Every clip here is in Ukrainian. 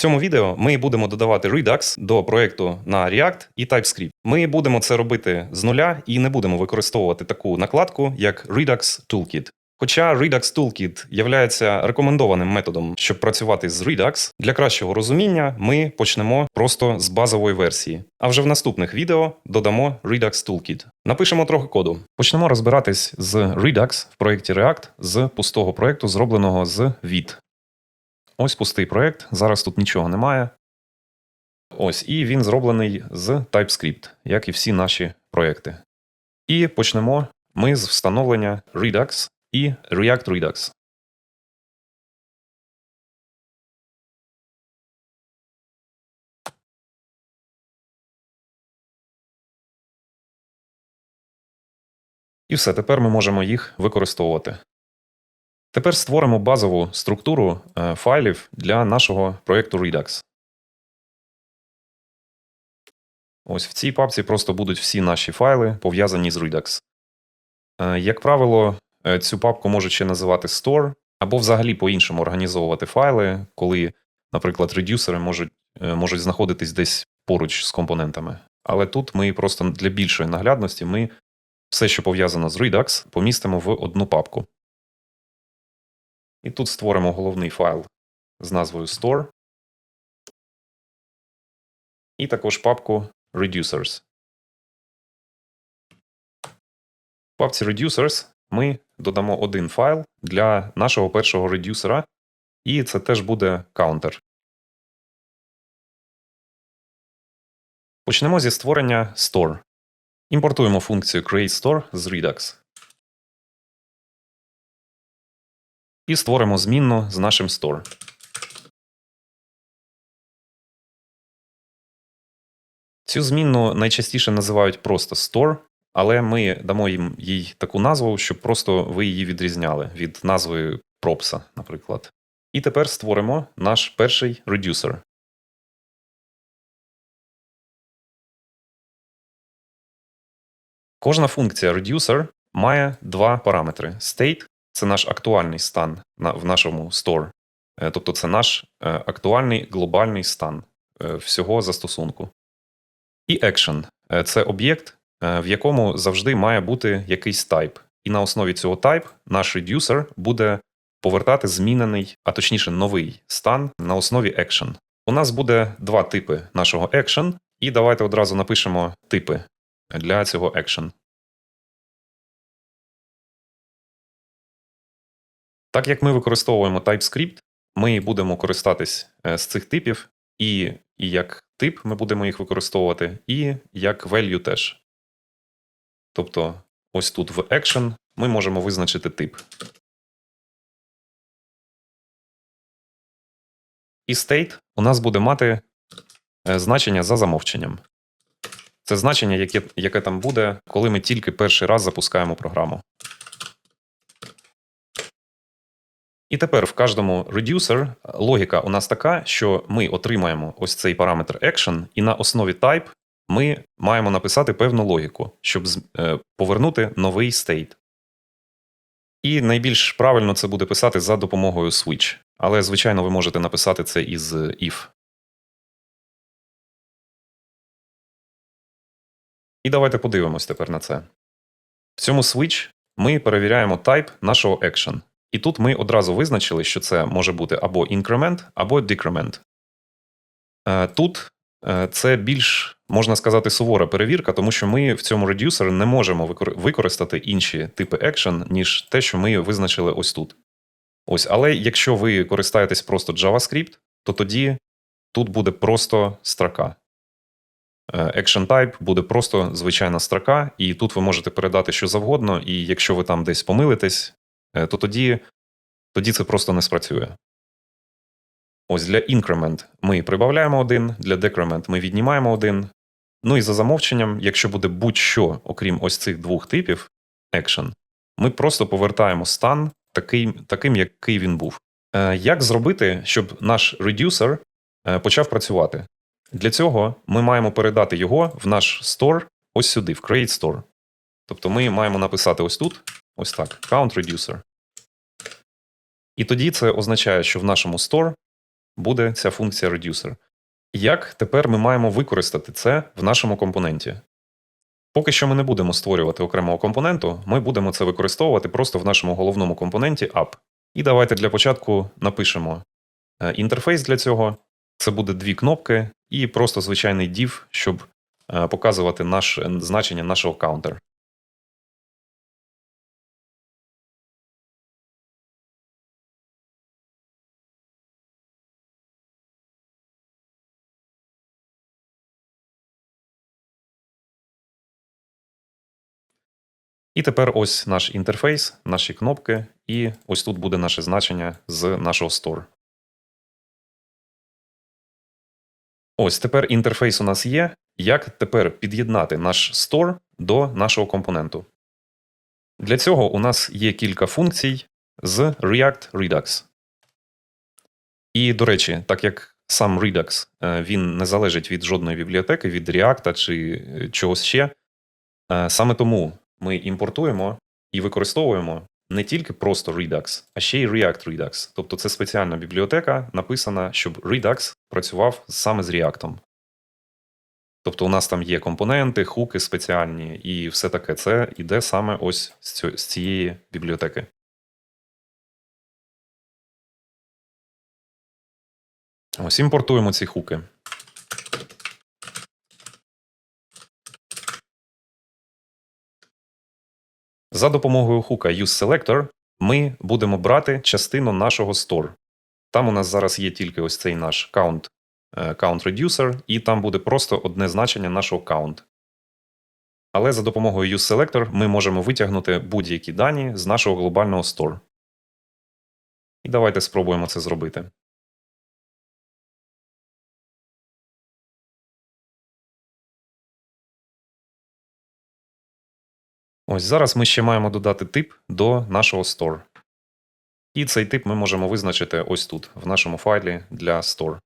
цьому відео ми будемо додавати Redux до проєкту на React і TypeScript. Ми будемо це робити з нуля і не будемо використовувати таку накладку, як Redux Toolkit. Хоча Redux Toolkit є рекомендованим методом, щоб працювати з Redux, для кращого розуміння ми почнемо просто з базової версії. А вже в наступних відео додамо Redux Toolkit. Напишемо трохи коду. Почнемо розбиратись з Redux в проєкті React з пустого проєкту, зробленого з від. Ось пустий проєкт, зараз тут нічого немає. Ось, і він зроблений з TypeScript, як і всі наші проєкти. І почнемо ми з встановлення Redux і React Redux. І все, тепер ми можемо їх використовувати. Тепер створимо базову структуру е, файлів для нашого проєкту Redux. Ось в цій папці просто будуть всі наші файли, пов'язані з Redux. Е, Як правило, е, цю папку можуть ще називати Store, або взагалі по-іншому організовувати файли, коли, наприклад, редюсери можуть, можуть знаходитись десь поруч з компонентами. Але тут ми просто для більшої наглядності ми все, що пов'язано з Redux, помістимо в одну папку. І тут створимо головний файл з назвою Store. І також папку Reducers. В папці Reducers ми додамо один файл для нашого першого редюсера, і це теж буде counter. Почнемо зі створення Store. Імпортуємо функцію createStore з Redux. І створимо змінну з нашим store. Цю змінну найчастіше називають просто store, але ми дамо їм їй таку назву, щоб просто ви її відрізняли від назви пропса, наприклад. І тепер створимо наш перший редюсер. Кожна функція reducer має два параметри: state це наш актуальний стан в нашому store. Е, Тобто це наш е, актуальний глобальний стан е, всього застосунку. І action – це об'єкт, в якому завжди має бути якийсь type. І на основі цього type наш reducer буде повертати змінений, а точніше новий стан на основі action. У нас буде два типи нашого action, і давайте одразу напишемо типи для цього action. Так як ми використовуємо TypeScript, ми будемо користатись е, з цих типів, і, і як тип ми будемо їх використовувати, і як value теж. Тобто, ось тут в action ми можемо визначити тип. І state у нас буде мати е, значення за замовченням. Це значення, яке, яке там буде, коли ми тільки перший раз запускаємо програму. І тепер в кожному reducer логіка у нас така, що ми отримаємо ось цей параметр action, і на основі type ми маємо написати певну логіку, щоб е, повернути новий state. І найбільш правильно це буде писати за допомогою switch. Але, звичайно, ви можете написати це із if. І давайте подивимось тепер на це. В цьому switch ми перевіряємо type нашого action. І тут ми одразу визначили, що це може бути або increment, або. Е, тут е, це більш, можна сказати, сувора перевірка, тому що ми в цьому редюсері не можемо використати інші типи action, ніж те, що ми визначили ось тут. Ось, Але якщо ви користаєтесь просто JavaScript, то тоді тут буде просто строка. Е, action type буде просто звичайна строка, і тут ви можете передати що завгодно, і якщо ви там десь помилитесь, то тоді тоді це просто не спрацює. Ось для increment ми прибавляємо один, для decrement ми віднімаємо один. Ну і за замовченням, якщо буде будь-що, окрім ось цих двох типів action, ми просто повертаємо стан такий, таким, який він був. Е, Як зробити, щоб наш е, почав працювати? Для цього ми маємо передати його в наш store ось сюди, в Create Store. Тобто ми маємо написати ось тут, ось так, count reducer. І тоді це означає, що в нашому store буде ця функція reducer. Як тепер ми маємо використати це в нашому компоненті? Поки що ми не будемо створювати окремого компоненту, ми будемо це використовувати просто в нашому головному компоненті app. І давайте для початку напишемо е, інтерфейс для цього. Це буде дві кнопки і просто звичайний div, щоб е, показувати наш, значення нашого counter. І тепер ось наш інтерфейс, наші кнопки, і ось тут буде наше значення з нашого store. Ось тепер інтерфейс у нас є. Як тепер під'єднати наш store до нашого компоненту? Для цього у нас є кілька функцій з React Redux. І, до речі, так як сам Redux е, він не залежить від жодної бібліотеки, від React чи е, чогось ще, е, саме тому ми імпортуємо і використовуємо не тільки просто Redux, а ще й React Redux. Тобто це спеціальна бібліотека, написана, щоб Redux працював саме з React. Тобто у нас там є компоненти, хуки спеціальні і все таке. Це йде саме ось з цієї бібліотеки. Ось імпортуємо ці хуки. За допомогою хука useSelector ми будемо брати частину нашого store. Там у нас зараз є тільки ось цей наш count, е, count reducer, і там буде просто одне значення нашого count. Але за допомогою useSelector ми можемо витягнути будь-які дані з нашого глобального store. І давайте спробуємо це зробити. Ось зараз ми ще маємо додати тип до нашого store. І цей тип ми можемо визначити ось тут, в нашому файлі для store.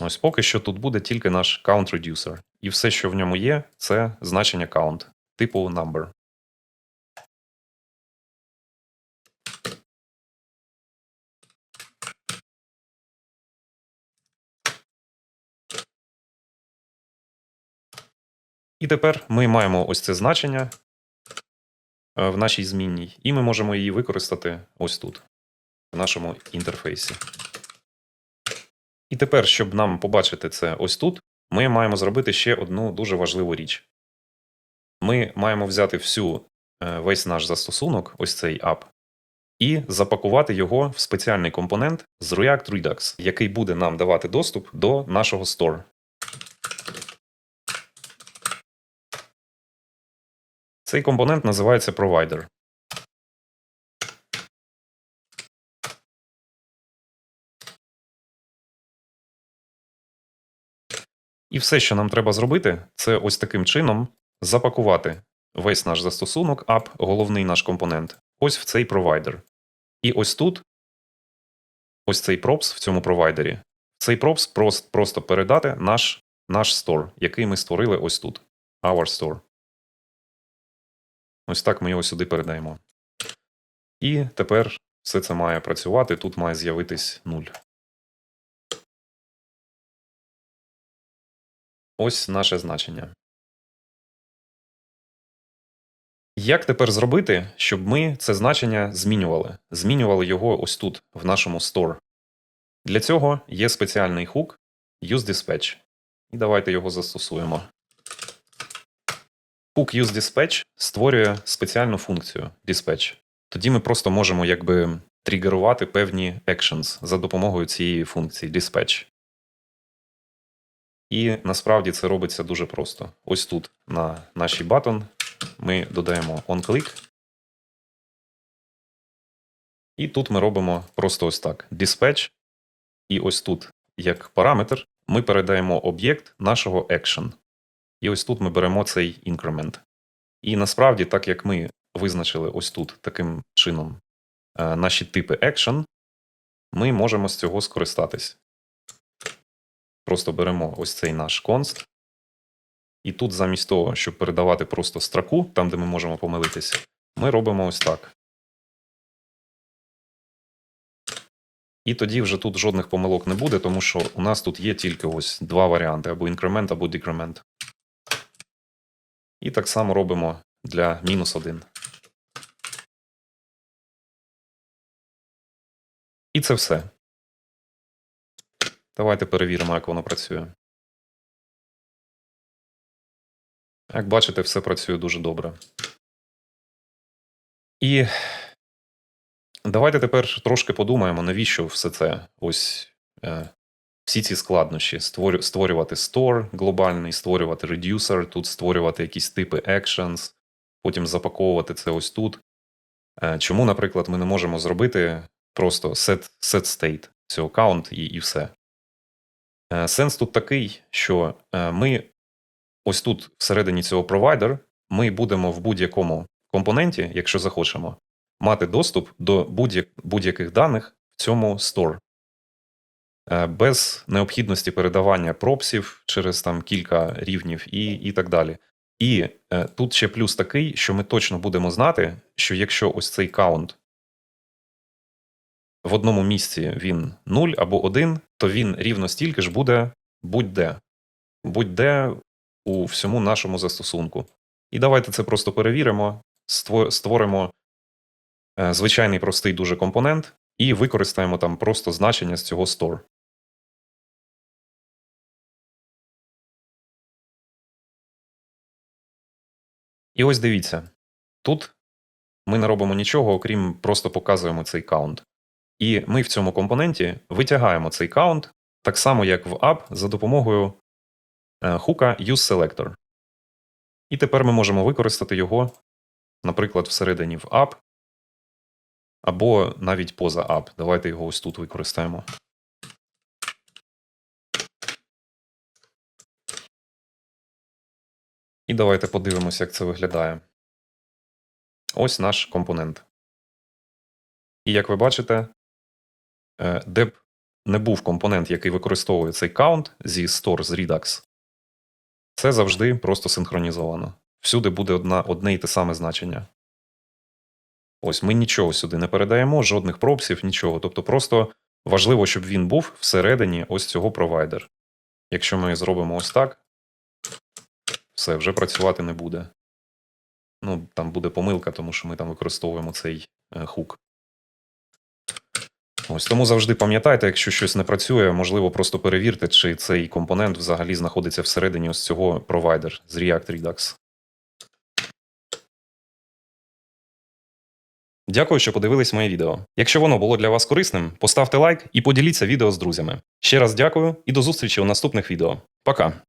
Ось поки що тут буде тільки наш count reducer. І все, що в ньому є, це значення count, типу number. І тепер ми маємо ось це значення е, в нашій змінній, і ми можемо її використати ось тут, в нашому інтерфейсі. І тепер, щоб нам побачити це ось тут, ми маємо зробити ще одну дуже важливу річ. Ми маємо взяти всю е, весь наш застосунок, ось цей app, і запакувати його в спеціальний компонент з React Redux, який буде нам давати доступ до нашого store. Цей компонент називається Provider. І все, що нам треба зробити, це ось таким чином запакувати весь наш застосунок, app, головний наш компонент, ось в цей провайдер. І ось тут, ось цей пропс в цьому провайдері, цей просто, просто передати наш, наш store, який ми створили ось тут. Our store. Ось так ми його сюди передаємо. І тепер все це має працювати. Тут має з'явитись 0. Ось наше значення. Як тепер зробити, щоб ми це значення змінювали? Змінювали його ось тут, в нашому store. Для цього є спеціальний хук useDispatch. І давайте його застосуємо. Hook useDispatch створює спеціальну функцію dispatch. Тоді ми просто можемо якби тригерувати певні actions за допомогою цієї функції dispatch. І насправді це робиться дуже просто. Ось тут на нашій button ми додаємо onClick. І тут ми робимо просто ось так: dispatch. І ось тут, як параметр, ми передаємо об'єкт нашого action. І ось тут ми беремо цей інкремент. І насправді, так як ми визначили ось тут таким чином е, наші типи action, ми можемо з цього скористатись. Просто беремо ось цей наш const, і тут замість того, щоб передавати просто строку, там, де ми можемо помилитись, ми робимо ось так. І тоді вже тут жодних помилок не буде, тому що у нас тут є тільки ось два варіанти: або інкремент, або декремент. І так само робимо для мінус 1. І це все. Давайте перевіримо, як воно працює. Як бачите, все працює дуже добре. І давайте тепер трошки подумаємо, навіщо все це ось е, всі ці складнощі. Створювати store глобальний, створювати reducer, тут створювати якісь типи actions, потім запаковувати це ось тут. Е, чому, наприклад, ми не можемо зробити просто set, set state цього count і, і все. Е, Сенс тут такий, що е, ми ось тут, всередині цього провайдер, ми будемо в будь-якому компоненті, якщо захочемо, мати доступ до будь-як- будь-яких даних в цьому store. Е, Без необхідності передавання пропсів через там кілька рівнів і, і так далі. І е, тут ще плюс такий, що ми точно будемо знати, що якщо ось цей каунт в одному місці він 0 або 1, то він рівно стільки ж буде будь-де. Будь-де у всьому нашому застосунку. І давайте це просто перевіримо, створимо е, звичайний простий дуже компонент і використаємо там просто значення з цього store. І ось дивіться, тут ми не робимо нічого, окрім просто показуємо цей каунт. І ми в цьому компоненті витягаємо цей каунт так само, як в app, за допомогою е, хука useSelector. І тепер ми можемо використати його, наприклад, всередині в app, або навіть поза app. Давайте його ось тут використаємо. І давайте подивимося, як це виглядає. Ось наш компонент. І як ви бачите, е, де б не був компонент, який використовує цей каунт зі store з Redux, це завжди просто синхронізовано. Всюди буде одна, одне і те саме значення. Ось ми нічого сюди не передаємо, жодних пропсів, нічого. Тобто просто важливо, щоб він був всередині ось цього провайдер. Якщо ми зробимо ось так, все, вже працювати не буде. Ну, там буде помилка, тому що ми там використовуємо цей е, хук. Ось тому завжди пам'ятайте, якщо щось не працює, можливо, просто перевірте, чи цей компонент взагалі знаходиться всередині ось цього провайдер з React Redux. Дякую, що подивились моє відео. Якщо воно було для вас корисним, поставте лайк і поділіться відео з друзями. Ще раз дякую і до зустрічі у наступних відео. Пока!